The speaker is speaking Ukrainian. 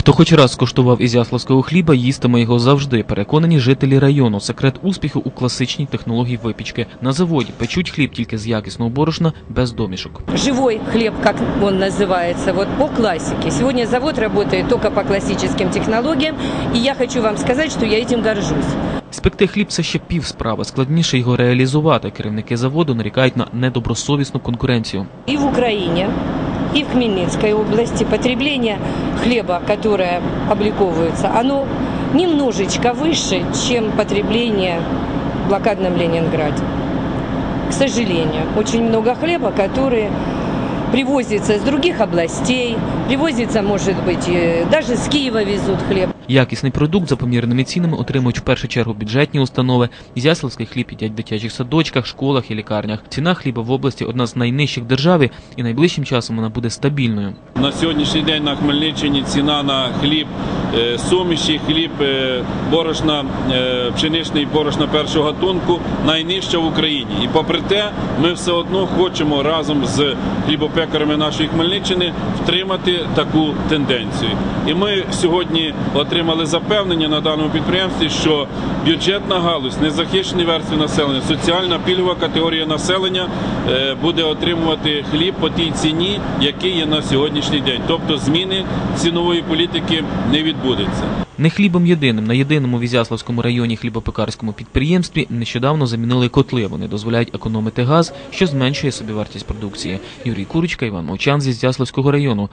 Хто хоч раз скуштував ізяславського хліба, їстиме його завжди. Переконані жителі району. Секрет успіху у класичній технології випічки. На заводі печуть хліб тільки з якісного борошна, без домішок. живой хлеб, как он называется, вот по классике. Сегодня завод работает только по классическим технологиям, и я хочу вам сказать, что я этим горжусь. Спекти хліб це ще пів справи. Складніше його реалізувати. Керівники заводу нарікають на недобросовісну конкуренцію. И в Украине, и в Хмельницкой области потребление хлеба, которое обликовывается, оно немножечко выше, чем потребление в блокадном Ленинграде. К сожалению, очень много хлеба, который привозится из других областей, привозится, может быть, даже с Киева везут хлеб. Якісний продукт за помірними цінами отримують в першу чергу бюджетні установи. Ізяславський хліб їдять в дитячих садочках, школах і лікарнях. Ціна хліба в області одна з найнижчих в державі, і найближчим часом вона буде стабільною. На сьогоднішній день на Хмельниччині ціна на хліб суміші, хліб е, борошна, е, пшеничний борошна першого гатунку найнижча в Україні. І попри те, ми все одно хочемо разом з хлібопекарами нашої Хмельниччини втримати таку тенденцію. І ми сьогодні отримали запевнення на даному підприємстві, що бюджетна галузь, незахищені верстви населення, соціальна пільгова категорія населення е, буде отримувати хліб по тій ціні, який є на сьогоднішній день. Тобто зміни цінової політики не відбудеться. Не хлібом єдиним на єдиному в Ізяславському районі хлібопекарському підприємстві нещодавно замінили котли. Вони дозволяють економити газ, що зменшує собівартість продукції. Юрій Курочка, Іван Мовчан з Ізяславського району.